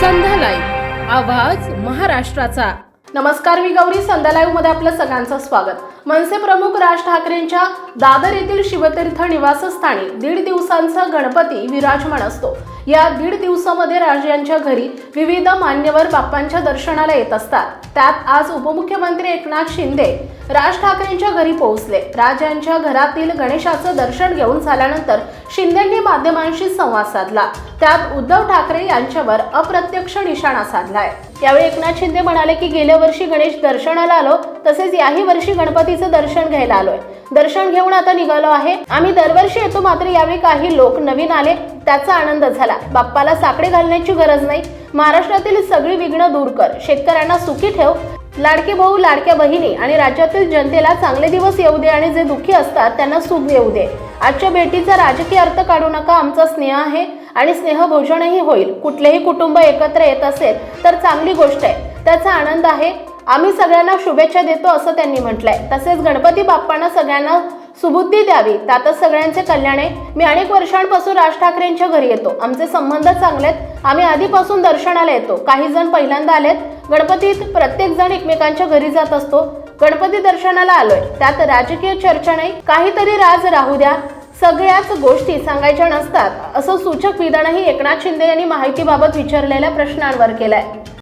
संध्या live आवाज महाराष्ट्राचा. नमस्कार मी गौरी संध्या मध्ये आपलं सगळ्यांचं स्वागत. मनसे प्रमुख राज ठाकरेंच्या दादर येथील शिवतीर्थ निवासस्थानी दीड दिवसांचा गणपती विराजमान असतो. या दीड दिवसामध्ये राज यांच्या घरी विविध मान्यवर बाप्पांच्या दर्शनाला येत असतात. त्यात आज उपमुख्यमंत्री एकनाथ शिंदे राज ठाकरेंच्या घरी पोहोचले. राज यांच्या घरातील गणेशाचं दर्शन घेऊन झाल्यानंतर शिंदेंनी माध्यमांशी संवाद साधला. त्यात उद्धव ठाकरे यांच्यावर अप्रत्यक्ष निशाणा साधलाय. यावेळी एकनाथ शिंदे म्हणाले की गेल्या वर्षी गणेश दर्शनाला आलो तसेच याही वर्षी गणपतीचं दर्शन घ्यायला आलोय. दर्शन घेऊन आता निघालो आहे. आम्ही दरवर्षी येतो मात्र यावेळी काही लोक नवीन आले. त्याचा आनंद झाला. बाप्पाला साकडे घालण्याची गरज नाही. महाराष्ट्रातील सगळी विघ्न दूर कर. शेतकऱ्यांना सुखी ठेव. लाडके भाऊ लाडक्या बहिणी आणि राज्यातील जनतेला चांगले दिवस येऊ दे आणि जे दुःखी असतात त्यांना सुख येऊ दे. आजच्या भेटीचा राजकीय अर्थ काढू नका. आमचा स्नेह आहे आणि स्नेहभोजनही होईल. कुठलेही कुटुंब एकत्र येत असेल तर चांगली गोष्ट आहे. त्याचा आनंद आहे. आम्ही सगळ्यांना शुभेच्छा देतो असं त्यांनी म्हटलंय. तसेच गणपती बाप्पांना सगळ्यांना सुबुद्धी द्यावी. त्यातच सगळ्यांचे कल्याण आहे. मी अनेक वर्षांपासून राज ठाकरेंच्या घरी येतो. आमचे संबंध चांगले आहेत. आम्ही आधीपासून दर्शनाला येतो. काही जण पहिल्यांदा आलेत. गणपतीत प्रत्येक जण एकमेकांच्या घरी जात असतो. गणपती दर्शनाला आलोय. त्यात राजकीय चर्चा नाही. काहीतरी राज राहू द्या. सगळ्याच गोष्टी सांगायच्या नसतात. असं सूचक विधानही एकनाथ शिंदे यांनी माहितीबाबत विचारलेल्या प्रश्नांवर केलंय.